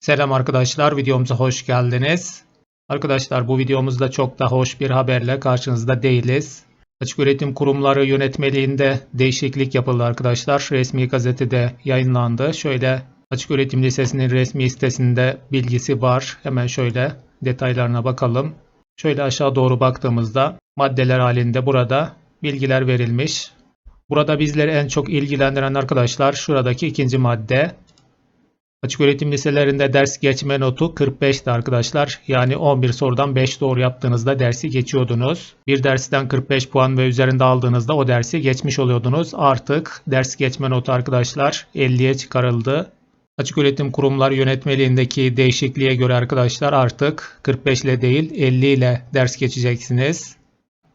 Selam arkadaşlar, videomuza hoş geldiniz. Arkadaşlar bu videomuzda çok da hoş bir haberle karşınızda değiliz. Açık öğretim kurumları yönetmeliğinde değişiklik yapıldı arkadaşlar. Resmi gazetede yayınlandı. Şöyle Açık Öğretim Lisesi'nin resmi sitesinde bilgisi var. Hemen şöyle detaylarına bakalım. Şöyle aşağı doğru baktığımızda maddeler halinde burada bilgiler verilmiş. Burada bizleri en çok ilgilendiren arkadaşlar şuradaki ikinci madde. Açık öğretim liselerinde ders geçme notu 45'ti arkadaşlar. Yani 11 sorudan 5 doğru yaptığınızda dersi geçiyordunuz. Bir dersten 45 puan ve üzerinde aldığınızda o dersi geçmiş oluyordunuz. Artık ders geçme notu arkadaşlar 50'ye çıkarıldı. Açık öğretim kurumları yönetmeliğindeki değişikliğe göre arkadaşlar artık 45 ile değil 50 ile ders geçeceksiniz.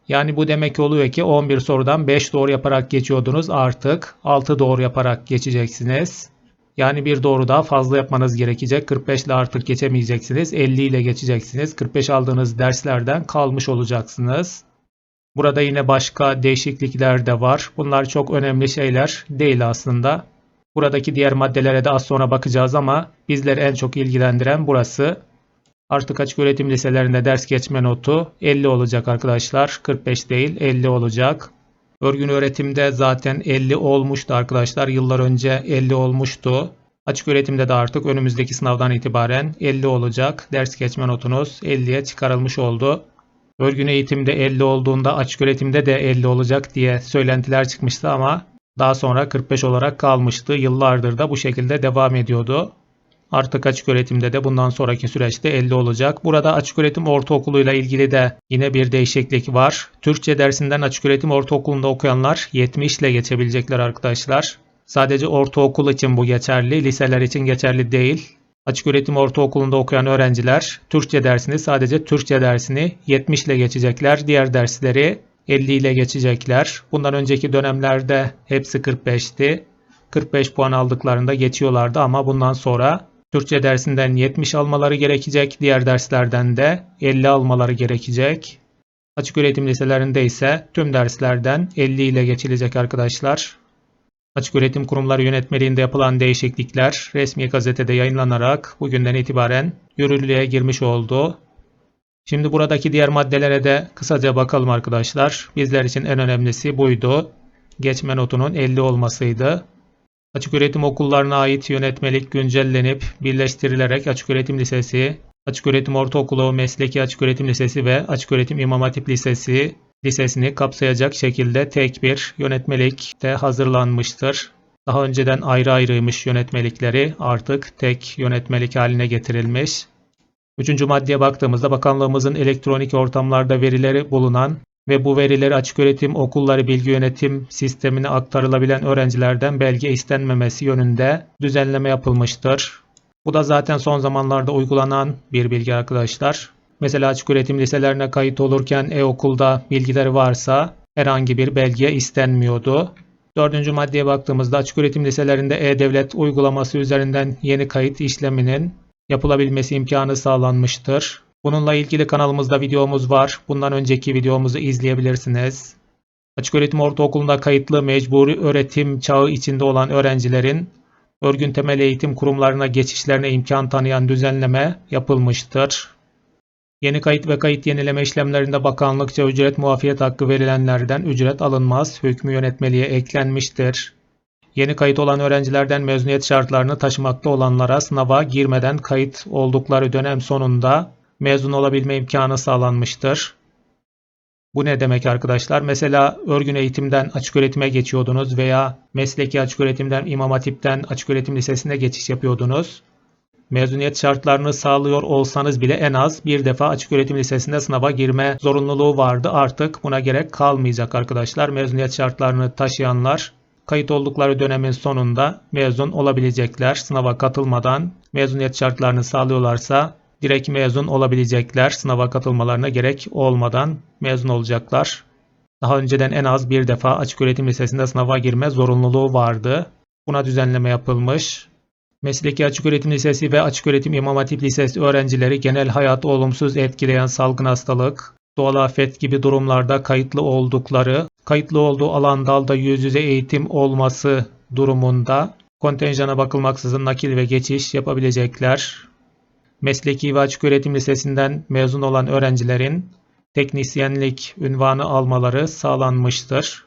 Yani bu demek oluyor ki 11 sorudan 5 doğru yaparak geçiyordunuz. Artık 6 doğru yaparak geçeceksiniz. Yani bir doğru daha fazla yapmanız gerekecek. 45 ile artık geçemeyeceksiniz. 50 ile geçeceksiniz. 45 aldığınız derslerden kalmış olacaksınız. Burada yine başka değişiklikler de var. Bunlar çok önemli şeyler değil aslında. Buradaki diğer maddelere de az sonra bakacağız ama bizleri en çok ilgilendiren burası. Artık açık öğretim liselerinde ders geçme notu 50 olacak arkadaşlar. 45 değil 50 olacak. Örgün öğretimde zaten 50 olmuştu arkadaşlar. Yıllar önce 50 olmuştu. Açık öğretimde de artık önümüzdeki sınavdan itibaren 50 olacak. Ders geçme notunuz 50'ye çıkarılmış oldu. Örgün eğitimde 50 olduğunda açık öğretimde de 50 olacak diye söylentiler çıkmıştı ama daha sonra 45 olarak kalmıştı. Yıllardır da bu şekilde devam ediyordu. Artık açık öğretimde de bundan sonraki süreçte 50 olacak. Burada açık öğretim ortaokuluyla ilgili de yine bir değişiklik var. Türkçe dersinden açık öğretim ortaokulunda okuyanlar 70 ile geçebilecekler arkadaşlar. Sadece ortaokul için bu geçerli, liseler için geçerli değil. Açık öğretim ortaokulunda okuyan öğrenciler Türkçe dersini sadece Türkçe dersini 70 ile geçecekler. Diğer dersleri 50 ile geçecekler. Bundan önceki dönemlerde hepsi 45'ti. 45 puan aldıklarında geçiyorlardı ama bundan sonra Türkçe dersinden 70 almaları gerekecek. Diğer derslerden de 50 almaları gerekecek. Açık öğretim liselerinde ise tüm derslerden 50 ile geçilecek arkadaşlar. Açık öğretim kurumları yönetmeliğinde yapılan değişiklikler resmi gazetede yayınlanarak bugünden itibaren yürürlüğe girmiş oldu. Şimdi buradaki diğer maddelere de kısaca bakalım arkadaşlar. Bizler için en önemlisi buydu. Geçme notunun 50 olmasıydı. Açık öğretim okullarına ait yönetmelik güncellenip birleştirilerek Açık Öğretim Lisesi, Açık Öğretim Ortaokulu, Mesleki Açık Öğretim Lisesi ve Açık Öğretim İmam Hatip Lisesi lisesini kapsayacak şekilde tek bir yönetmelik de hazırlanmıştır. Daha önceden ayrı ayrıymış yönetmelikleri artık tek yönetmelik haline getirilmiş. Üçüncü maddeye baktığımızda bakanlığımızın elektronik ortamlarda verileri bulunan ve bu verileri açık öğretim okulları bilgi yönetim sistemine aktarılabilen öğrencilerden belge istenmemesi yönünde düzenleme yapılmıştır. Bu da zaten son zamanlarda uygulanan bir bilgi arkadaşlar. Mesela açık öğretim liselerine kayıt olurken e-okulda bilgileri varsa herhangi bir belge istenmiyordu. Dördüncü maddeye baktığımızda açık öğretim liselerinde e-devlet uygulaması üzerinden yeni kayıt işleminin yapılabilmesi imkanı sağlanmıştır. Bununla ilgili kanalımızda videomuz var. Bundan önceki videomuzu izleyebilirsiniz. Açık öğretim ortaokulunda kayıtlı mecburi öğretim çağı içinde olan öğrencilerin örgün temel eğitim kurumlarına geçişlerine imkan tanıyan düzenleme yapılmıştır. Yeni kayıt ve kayıt yenileme işlemlerinde bakanlıkça ücret muafiyet hakkı verilenlerden ücret alınmaz hükmü yönetmeliğe eklenmiştir. Yeni kayıt olan öğrencilerden mezuniyet şartlarını taşımakta olanlara sınava girmeden kayıt oldukları dönem sonunda mezun olabilme imkanı sağlanmıştır. Bu ne demek arkadaşlar? Mesela örgün eğitimden açık öğretime geçiyordunuz veya mesleki açık öğretimden İmam Hatip'ten açık öğretim lisesine geçiş yapıyordunuz. Mezuniyet şartlarını sağlıyor olsanız bile en az bir defa açık öğretim lisesinde sınava girme zorunluluğu vardı. Artık buna gerek kalmayacak arkadaşlar. Mezuniyet şartlarını taşıyanlar kayıt oldukları dönemin sonunda mezun olabilecekler. Sınava katılmadan mezuniyet şartlarını sağlıyorlarsa direkt mezun olabilecekler. Sınava katılmalarına gerek olmadan mezun olacaklar. Daha önceden en az bir defa açık öğretim lisesinde sınava girme zorunluluğu vardı. Buna düzenleme yapılmış. Mesleki Açık Öğretim Lisesi ve Açık Öğretim İmam Hatip Lisesi öğrencileri genel hayatı olumsuz etkileyen salgın hastalık, doğal afet gibi durumlarda kayıtlı oldukları, kayıtlı olduğu alan dalda yüz yüze eğitim olması durumunda kontenjana bakılmaksızın nakil ve geçiş yapabilecekler. Mesleki ve Açık Öğretim Lisesi'nden mezun olan öğrencilerin teknisyenlik ünvanı almaları sağlanmıştır.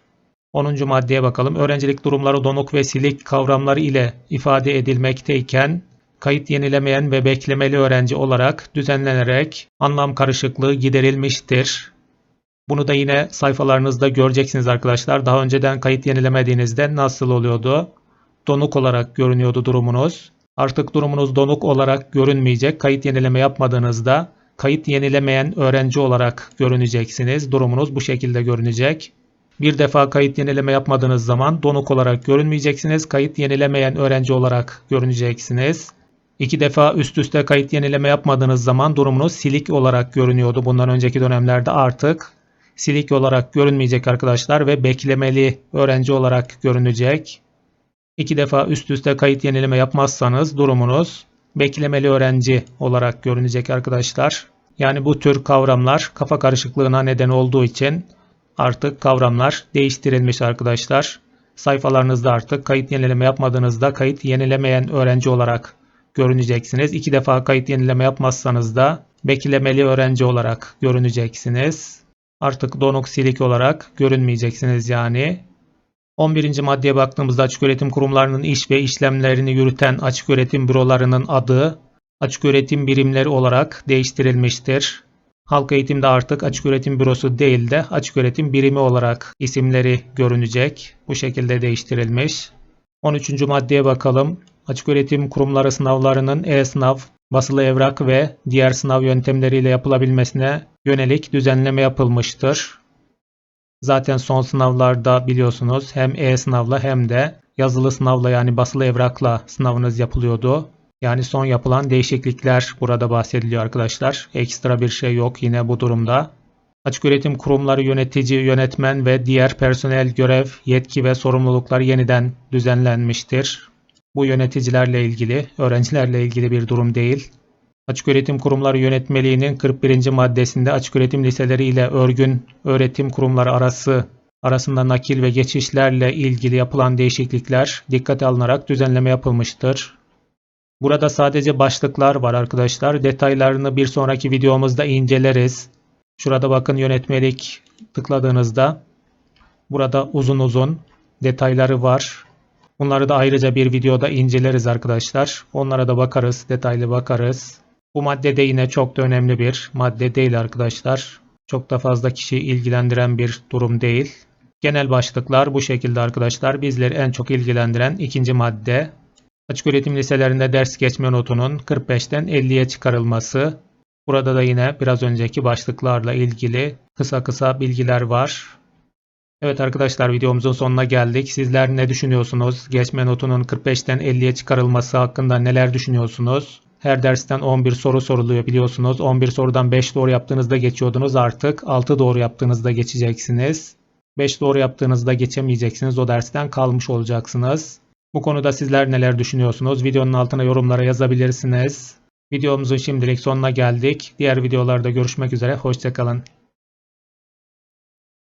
10. maddeye bakalım. Öğrencilik durumları donuk ve silik kavramları ile ifade edilmekteyken kayıt yenilemeyen ve beklemeli öğrenci olarak düzenlenerek anlam karışıklığı giderilmiştir. Bunu da yine sayfalarınızda göreceksiniz arkadaşlar. Daha önceden kayıt yenilemediğinizde nasıl oluyordu? Donuk olarak görünüyordu durumunuz. Artık durumunuz donuk olarak görünmeyecek. Kayıt yenileme yapmadığınızda kayıt yenilemeyen öğrenci olarak görüneceksiniz. Durumunuz bu şekilde görünecek. Bir defa kayıt yenileme yapmadığınız zaman donuk olarak görünmeyeceksiniz. Kayıt yenilemeyen öğrenci olarak görüneceksiniz. İki defa üst üste kayıt yenileme yapmadığınız zaman durumunuz silik olarak görünüyordu. Bundan önceki dönemlerde artık silik olarak görünmeyecek arkadaşlar ve beklemeli öğrenci olarak görünecek. İki defa üst üste kayıt yenileme yapmazsanız durumunuz beklemeli öğrenci olarak görünecek arkadaşlar. Yani bu tür kavramlar kafa karışıklığına neden olduğu için artık kavramlar değiştirilmiş arkadaşlar. Sayfalarınızda artık kayıt yenileme yapmadığınızda kayıt yenilemeyen öğrenci olarak görüneceksiniz. İki defa kayıt yenileme yapmazsanız da beklemeli öğrenci olarak görüneceksiniz. Artık donuk silik olarak görünmeyeceksiniz yani. 11. maddeye baktığımızda açık öğretim kurumlarının iş ve işlemlerini yürüten açık öğretim bürolarının adı açık öğretim birimleri olarak değiştirilmiştir. Halk eğitimde artık açık öğretim bürosu değil de açık öğretim birimi olarak isimleri görünecek. Bu şekilde değiştirilmiş. 13. maddeye bakalım. Açık öğretim kurumları sınavlarının e-sınav, basılı evrak ve diğer sınav yöntemleriyle yapılabilmesine yönelik düzenleme yapılmıştır. Zaten son sınavlarda biliyorsunuz hem e-sınavla hem de yazılı sınavla yani basılı evrakla sınavınız yapılıyordu. Yani son yapılan değişiklikler burada bahsediliyor arkadaşlar. Ekstra bir şey yok yine bu durumda. Açık öğretim kurumları yönetici, yönetmen ve diğer personel görev, yetki ve sorumlulukları yeniden düzenlenmiştir. Bu yöneticilerle ilgili, öğrencilerle ilgili bir durum değil. Açık öğretim kurumları yönetmeliğinin 41. maddesinde açık öğretim liseleri ile örgün öğretim kurumları arası arasında nakil ve geçişlerle ilgili yapılan değişiklikler dikkate alınarak düzenleme yapılmıştır. Burada sadece başlıklar var arkadaşlar. Detaylarını bir sonraki videomuzda inceleriz. Şurada bakın yönetmelik tıkladığınızda burada uzun uzun detayları var. Bunları da ayrıca bir videoda inceleriz arkadaşlar. Onlara da bakarız, detaylı bakarız. Bu madde de yine çok da önemli bir madde değil arkadaşlar. Çok da fazla kişi ilgilendiren bir durum değil. Genel başlıklar bu şekilde arkadaşlar. Bizleri en çok ilgilendiren ikinci madde. Açık öğretim liselerinde ders geçme notunun 45'ten 50'ye çıkarılması. Burada da yine biraz önceki başlıklarla ilgili kısa kısa bilgiler var. Evet arkadaşlar videomuzun sonuna geldik. Sizler ne düşünüyorsunuz? Geçme notunun 45'ten 50'ye çıkarılması hakkında neler düşünüyorsunuz? Her dersten 11 soru soruluyor biliyorsunuz. 11 sorudan 5 doğru yaptığınızda geçiyordunuz. Artık 6 doğru yaptığınızda geçeceksiniz. 5 doğru yaptığınızda geçemeyeceksiniz. O dersten kalmış olacaksınız. Bu konuda sizler neler düşünüyorsunuz? Videonun altına yorumlara yazabilirsiniz. Videomuzun şimdilik sonuna geldik. Diğer videolarda görüşmek üzere. Hoşçakalın.